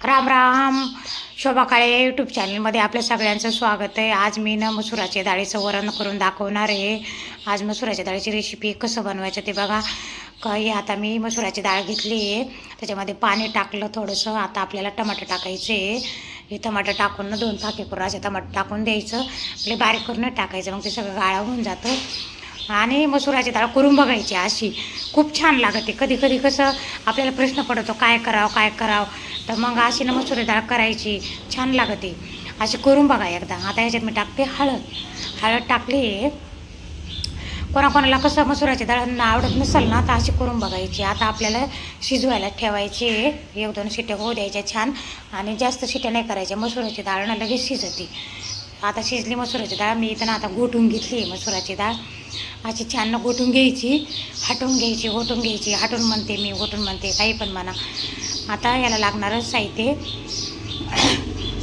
Ram Ram. Shobha Kale YouTube चॅनलमध्ये आपल्या सगळ्यांचं स्वागत आहे. आज मी ना मसुराच्या डाळीचं वरण करून दाखवणार आहे. आज मसुराच्या डाळीची रेसिपी कसं बनवायचं ते बघा. काही आता मी मसुराची डाळ घेतली आहे. त्याच्यामध्ये पाणी टाकलं थोडंसं. आता आपल्याला टमाटर टाकायचे हे टमाटर टाकून ना दोन फाके करून असे टमाटर टाकून द्यायचं. म्हणजे बारीक करून टाकायचं. मग ते सगळं गाळा होऊन जातं. आणि मसुराची डाळ करून बघायची अशी. खूप छान लागते. कधी कधी कसं आपल्याला प्रश्न पडतो काय करावं काय करावं? तर मग अशी ना मसुरी डाळ करायची. छान लागते. अशी करून बघा एकदा. आता ह्याच्यात मी टाकते हळद. हळद टाकली. कोणाकोणाला कसं मसुराची डाळ आवडत नसेल ना तर अशी करून बघायची. आता आपल्याला शिजवायला ठेवायची. एक दोन शिट्या होऊ द्यायच्या छान. आणि जास्त शिट्या नाही करायच्या. मसुराची डाळ ना लगेच शिजते. आता शिजली मसुराची डाळ. मी इथं ना आता घोटून घेतली मसुराची डाळ. अशी छान गोटून घ्यायची हटवून घ्यायची गोटून घ्यायची. हटून म्हणते मी गोटून म्हणते काही पण म्हणा. आता याला लागणारं साहित्य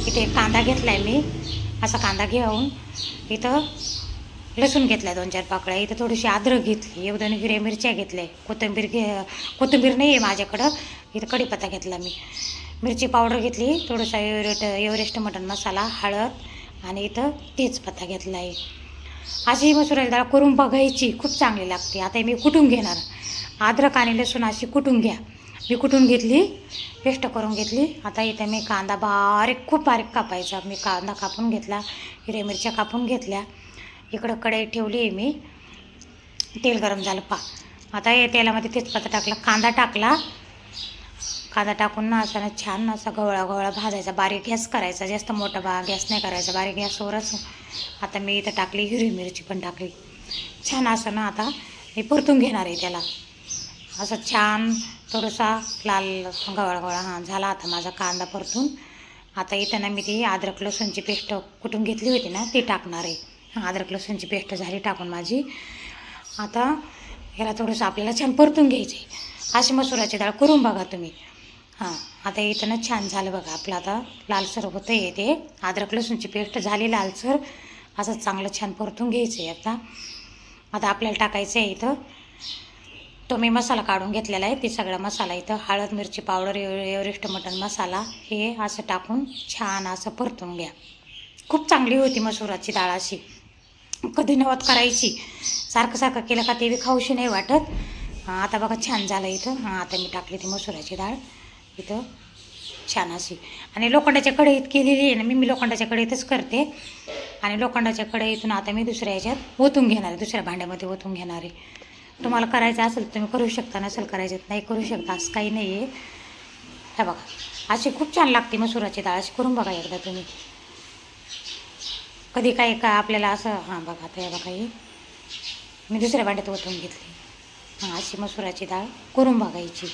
इथे कांदा घेतला आहे मी. असा कांदा घेऊन इथं लसूण घेतला आहे दोन चार पाकळ्या. इथं थोडीशी अद्रक घेतली एक दोन मिरच्या घेतल्या. कोथिंबीर घे कोथिंबीर नाही आहे माझ्याकडं. इथं कढीपत्ता घेतला मी. मिरची पावडर घेतली थोडंसं एवरेट एव्हरेस्ट मटन मसाला हळद आणि इथं तेजपत्ता घेतला आहे अशी मसुराची डाळ करून बघायची. खूप चांगली लागते. आता मी कुटून घेणार? अद्रक आणि लसूण अशी कुटून घ्या? मी कुटून घेतली? पेस्ट करून घेतली. आता इथं मी कांदा बारीक खूप बारीक कापायचा. मी कांदा कापून घेतला. हिरे मिरच्या कापून घेतल्या. इकडं कढई ठेवली आहे मी. तेल गरम झालं. पा. आता या तेलामध्ये तेजपत्ता टाकला. कांदा टाकला. कांदा टाकून ना असा ना छान असा गवळा गवळा भाजायचा. बारीक गॅस करायचा जास्त मोठा बा गॅस नाही करायचा. बारीक गॅसवरच आता मी इथं टाकली हिरवी मिरची पण टाकली. छान असं ना आता मी परतून घेणार आहे त्याला. असं छान थोडासा लाल गवळा गवळा हां झाला आता माझा कांदा परतून. आता इथं ना मी ती अद्रक लसूणची पेस्ट कुठून घेतली होती ना ती टाकणार आहे. हां अद्रक लसूणची पेस्ट झाली टाकून माझी. आता ह्याला थोडंसं आपल्याला छान परतून घ्यायचं आहे अशी मसुराची डाळ करून बघा तुम्ही. हां. आता इथं ना छान झालं बघा. आपलं आता लालसर होतं आहे ते. अद्रक लसूणची पेस्ट झाली लालसर असं चांगलं छान परतून घ्यायचं आहे आता. आता आपल्याला टाकायचं आहे इथं. तो मी मसाला काढून घेतलेला आहे. ते सगळा मसाला इथं. हळद मिरची पावडर एव एव्हरेस्ट मटन मसाला हे असं टाकून छान असं परतून घ्या. खूप चांगली होती मसुराची डाळ अशी. कधी नवत करायची. सारखं सारखं केलं का ते बी खाऊशी नाही वाटत. आता बघा छान झालं इथं. हां आता मी टाकली ती मसुराची डाळ. इथं छान अशी. आणि लोखंडाच्या कढईत केलेली आहे ना मी मी लोखंडाच्या कढईतच करते. आणि लोखंडाच्या कढईतून आता मी दुसऱ्या ह्याच्यात ओतून घेणार आहे दुसऱ्या भांड्यामध्ये ओतून घेणार आहे. तुम्हाला करायचं असेल तर तुम्ही करू शकता नसेल करायचं नाही करू शकता असं काही नाही आहे. हे बघा अशी खूप छान लागते मसुराची डाळ अशी करून बघा एकदा तुम्ही. कधी काय का आपल्याला असं हां बघा आता हे बघा ही. मी दुसऱ्या भांड्यात ओतून घेतली. हां अशी मसुराची डाळ करून बघायची